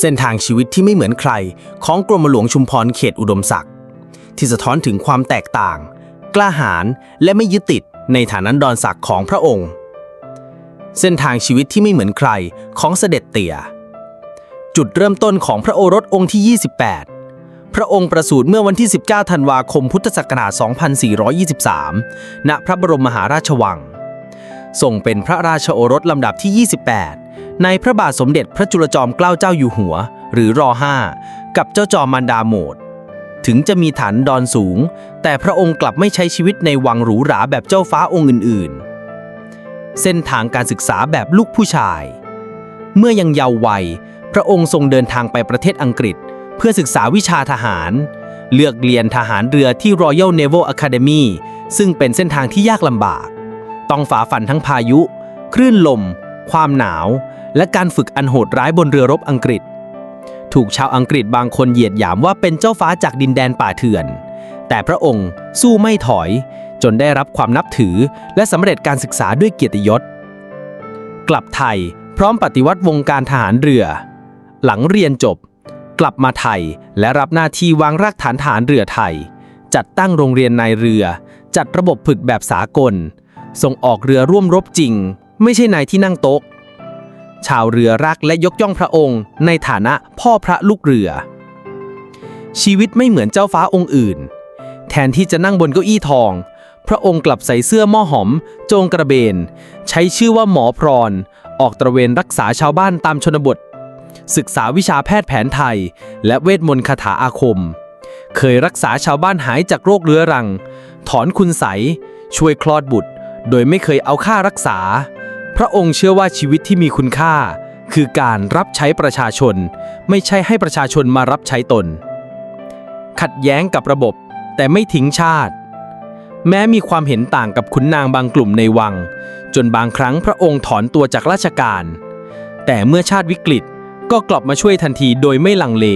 เส้นทางชีวิตที่ไม่เหมือนใคร ของกรมหลวงชุมพรเขตอุดมศักดิ์ที่สะท้อนถึงความแตกต่าง กล้าหาญและไม่ยึดติดในฐานะดอนศักดิ์ของพระองค์ เส้นทางชีวิตที่ไม่เหมือนใครของเสด็จเตี่ย จุดเริ่มต้นของพระโอรสองค์ที่ 28 พระองค์ประสูติเมื่อวันที่ 19 ธันวาคมพุทธศักราช 2423 ณ พระบรมมหาราชวัง ทรงเป็นพระราชโอรสลำดับที่ 28 ในพระบาทสมเด็จพระจุลจอมเกล้าเจ้าอยู่หัว หรือร5กับเจ้าจอมมันดาโหมด ถึงจะมีฐานดอนสูง แต่พระองค์กลับไม่ใช้ชีวิตในวังหรูหราแบบเจ้าฟ้าองค์อื่นๆ เส้นทางการศึกษาแบบลูกผู้ชาย เมื่อยังเยาว์วัย พระองค์ทรงเดินทางไปประเทศอังกฤษ เพื่อศึกษาวิชาทหาร เลือกเรียนทหารเรือที่ Royal Naval Academy ซึ่งเป็นเส้นทางที่ยากลำบาก ต้องฝ่าฟันทั้งพายุ คลื่นลม ความหนาว และการฝึกอันโหดร้ายบนเรือรบอังกฤษ ถูกชาวอังกฤษบางคนเหยียดหยามว่าเป็นเจ้าฟ้าจากดินแดนป่าเถื่อน แต่พระองค์สู้ไม่ถอย จนได้รับความนับถือ และสำเร็จการศึกษาด้วยเกียรติยศ กลับไทยพร้อมปฏิวัติวงการทหารเรือ หลังเรียนจบ กลับมาไทยและรับหน้าที่วางรากฐานฐานเรือไทย จัดตั้งโรงเรียนนายเรือ จัดระบบฝึกแบบสากล ส่งออกเรือร่วมรบจริง ไม่ใช่นายที่นั่งโต๊ะ ชาวเรือรักและยกย่องพระองค์ ในฐานะพ่อพระลูกเรือ ชีวิตไม่เหมือนเจ้าฟ้าองค์อื่น แทนที่จะนั่งบนเก้าอี้ทอง พระองค์กลับใส่เสื้อหม้อหอม โจงกระเบน ใช้ชื่อว่าหมอพรอน ออกตระเวนรักษาชาวบ้านตามชนบท ศึกษาวิชาแพทย์แผนไทย และเวทมนต์คาถาอาคม เคยรักษาชาวบ้านหายจากโรคเรื้อรัง ถอนคุณใสช่วยคลอดบุตร โดยไม่เคยเอาค่ารักษา พระองค์เชื่อว่าชีวิตที่มีคุณค่า คือการรับใช้ประชาชน ไม่ใช่ให้ประชาชนมารับใช้ตน ขัดแย้งกับระบบแต่ไม่ทิ้งชาติ แม้มีความเห็นต่างกับขุนนางบางกลุ่มในวัง จนบางครั้งพระองค์ถอนตัวจากราชการ แต่เมื่อชาติวิกฤตก็กลับมาช่วยทันทีโดยไม่ลังเล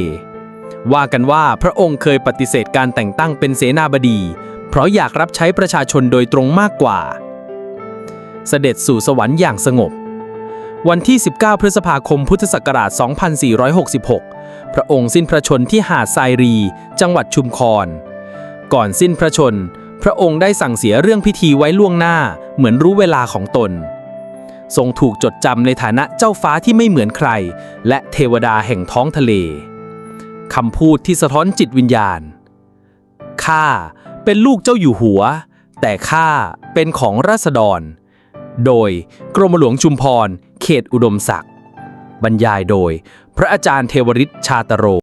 ว่ากันว่าพระองค์เคยปฏิเสธการแต่งตั้งเป็นเสนาบดี เพราะอยากรับใช้ประชาชนโดยตรงมากกว่า เสด็จสู่สวรรค์อย่างสงบ วันที่ 19 พฤษภาคมพุทธศักราช 2466 พระองค์สิ้นพระชนที่หาดทรายรี จังหวัดชุมพร ก่อนสิ้นพระชน พระองค์ได้สั่งเสียเรื่องพิธีไว้ล่วงหน้า เหมือนรู้เวลาของตน ทรงถูกจดจำในฐานะเจ้าฟ้าที่ไม่เหมือนใคร และเทวดาแห่งท้องทะเลคำพูดที่สะท้อนจิตวิญญาณ ข้าเป็นลูกเจ้าอยู่หัว แต่ข้าเป็นของราษฎร โดยกรมหลวงชุมพร เขตอุดมศักดิ์ บรรยายโดย พระอาจารย์เทวริศชาตโร